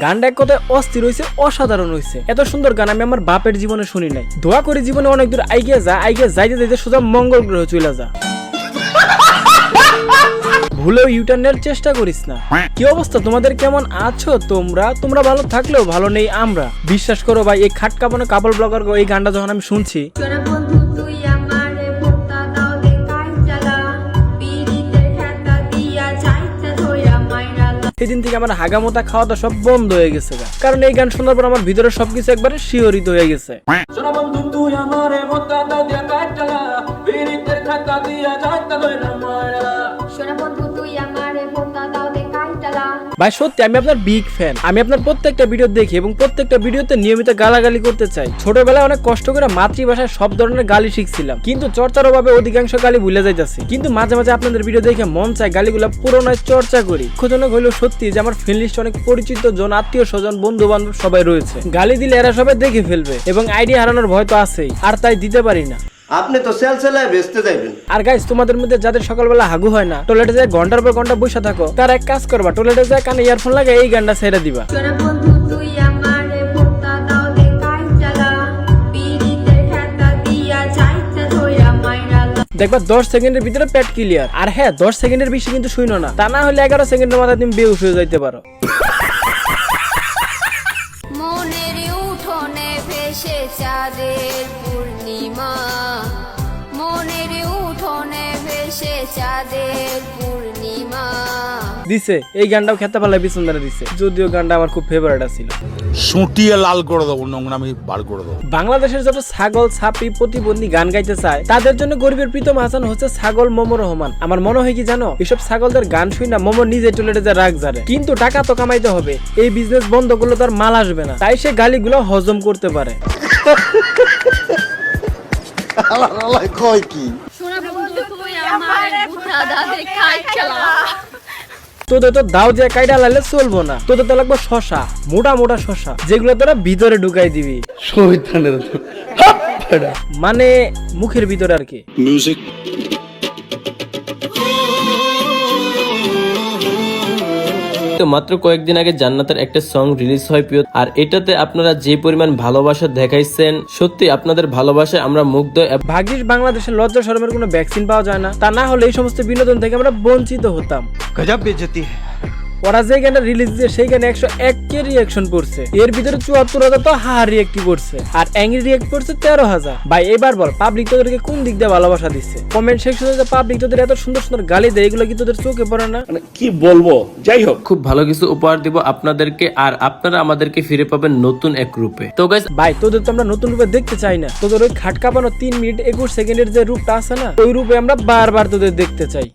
গানটা এক কথায় অস্থির হয়েছে অসাধারণ হয়েছে এত সুন্দর গান আমি আমার বাপের জীবনে শুনি নাই। দোয়া করে জীবনে অনেক দূর আইগে যা আইগে যাইতে যাইতে সোজা মঙ্গল গ্রহ চলে যা। ভুলেও ইউটার্নের চেষ্টা করিস না। কি অবস্থা? তোমাদের কেমন আছো তোমরা? তোমরা ভালো থাকলেও ভালো নেই আমরা। বিশ্বাস করো ভাই এই খাট কাপানো কাপড় ব্লগার এই গানটা যখন আমি শুনছি সেদিন থেকে আমার হাগামোতা খাওয়াটা সব বন্ধ হয়ে গেছে কারণ এই গান শোনার পর আমার ভিতরে সবকিছু একবারে শিহরিত হয়ে গেছে। বন্ধু, তুই ভাই, সত্যি, আমি আপনার বিগ ফ্যান আমি আপনার প্রত্যেকটা ভিডিও দেখি এবং প্রত্যেকটা ভিডিওতে নিয়মিত গালাগালি করতে চাই। ছোটবেলায় অনেক কষ্ট করে মাতৃভাষায় সব ধরনের গালি শিখছিলাম। কিন্তু চর্চার অভাবে অধিকাংশ গালি ভুলে যাইতেছি। কিন্তু মাঝে মাঝে আপনাদের ভিডিও দেখে মন চায় গালিগুলো পুরোনায় চর্চা করি। দুঃখজনক হইলেও সত্যি যে আমার ফ্রেন্ড লিস্ট অনেক পরিচিত জন, আত্মীয় স্বজন বন্ধু বান্ধব সবাই রয়েছে। গালি দিলে এরা সবাই দেখে ফেলবে এবং আইডিয়া হারানোর ভয় তো আছেই। আর তাই দিতে পারি না। আপনি তো সেল সেলায় বেচতে যাইবেন। আর গাইস তোমাদের মধ্যে যাদের সকালবেলা হাগু হয় না টয়লেটে যায় ঘণ্টার পর ঘণ্টা বসে থাকো। তার এক কাজ করবা টয়লেটে যায় কানে ইয়ারফোন লাগে এই গানটা ছেড়ে দিবা। সোনা বন্ধু তুই আমারে ভোক্তা দাও দে কাই চালা। খেতা দিয়া চাইতা ধইরা মাইরালা দেখবা দশ সেকেন্ডের ভিতরে পেট ক্লিয়ার আর হ্যাঁ দশ সেকেন্ডের বেশি কিন্তু শুইনো না। তা না হলে এগারো সেকেন্ডের মাথায় তুমি বেউস হয়ে যাইতে পারো। মনের উঠোনে ভেসে চাঁদের পূর্ণিমা। মনের উঠোনে ভেসে চাঁদের পূর্ণিমা। দিছে এই গানটাও খেতে পারলে বিছন দ্বারা দিছে। যদিও গানটা আমার খুব ফেভারিট ছিল সুটিয়ে লাল করে দেবো নোংরামি বার করে দেবো। বাংলাদেশের যত ছাগল ছাপি প্রতিবন্ধী গান গাইতে চায় তাদের জন্য গরিবের প্রীতম হাসান হচ্ছে ছাগল মোমো রহমান। আমার মনে হয় কি জানো এসব ছাগলদের গান শুই না মোমো নিজে টুলেটে যা রাগ জারে। কিন্তু টাকা তো কামাইতে হবে এই বিজনেস বন্ধ করলে তার মাল আসবে না। তাই সে গালিগুলো হজম করতে পারে। কয় কি? সোনা বন্ধু তুই আমারে ভোক্তা দাও দে কাই চালা তোদের তো দাও যে কাইডা লাইলে চলবো না। তোদের তো লাগবে শশা মোটা মোটা শশা যেগুলো তোরা ভিতরে ঢুকাই দিবি। মানে মুখের ভিতরে আর কি। তো মাত্র কয়েকদিন আগে জান্নাতের একটা সং রিলিজ হয় প্রিয়। আর এটাতে আপনারা যে পরিমাণ ভালোবাসা দেখাইছেন সত্যি আপনাদের ভালোবাসায় আমরা মুগ্ধ ভাগ্যিস বাংলাদেশে লজ্জা শরমের কোনো ভ্যাকসিন পাওয়া যায় না। তা না হলে এই সমস্ত বিনোদন থেকে আমরা বঞ্চিত হতাম। গজব বেজতি। ওরা যে গানটা রিলিজ দিয়ে সেই গানে একশো এক কে রিয়াকশন করছে এর ভিতরে চুয়াত্তর হাজার তো হা রিয়েক্ট করছে আর অ্যাংরি রিয়েক্ট করছে তেরো হাজার। ভাই এবার বল পাবলিক তোদেরকে কোন দিক দিয়ে ভালোবাসা দিচ্ছে? কমেন্ট সেকশনে যে পাবলিক তোদের এত সুন্দর সুন্দর গালি দেয় এগুলো কি তোদের চোখে পড়ে না? কি বলব? যাই হোক। খুব ভালো কিছু উপহার দিব আপনাদেরকে আর আপনারা আমাদেরকে ফিরে পাবেন নতুন এক রূপে। তো গাইজ ভাই তোদের তো আমরা নতুন রূপে দেখতে চাই না। তোদের ওই খাট কাঁপানো তিন মিনিট একুশ সেকেন্ডের যে রূপটা আছে না ওই রূপে আমরা বারবার তোদের দেখতে চাই।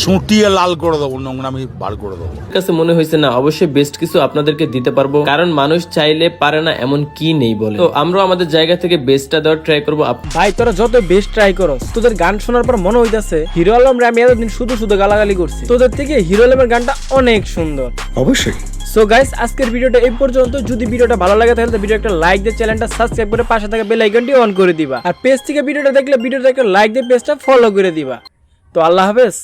সুটিয়ে লাল করে দেবো নোংরামি বার করে দেবো। কাছে মনে হয়েছে না অবশ্যই বেস্ট কিছু আপনাদেরকে দিতে পারব কারণ মানুষ চাইলে পারে না এমন কি নেই বলে। তো আমরা আমাদের জায়গা থেকে বেস্টটা দেওয়ার ট্রাই করব। ভাই তোরা যত বেস্ট ট্রাই করস তোদের গান শোনার পর মনে হইতাছে হিরো আলম আমি এতদিন শুধু শুধু গালাগালি করছি। তোদের থেকে হিরো আলমের গানটা অনেক সুন্দর। অবশ্যই। সো গাইস আজকের ভিডিওটা এই পর্যন্ত। যদি ভিডিওটা ভালো লাগে তাহলে ভিডিও একটা লাইক দিয়ে চ্যানেলটা সাবস্ক্রাইব করে পাশে থাকা বেল আইকনটি অন করে দিবা। আর পেজ থেকে ভিডিওটা দেখলে ভিডিওটা একটা লাইক দিয়ে পেজটা ফলো করে দিবা। তো আল্লাহ হাফেজ।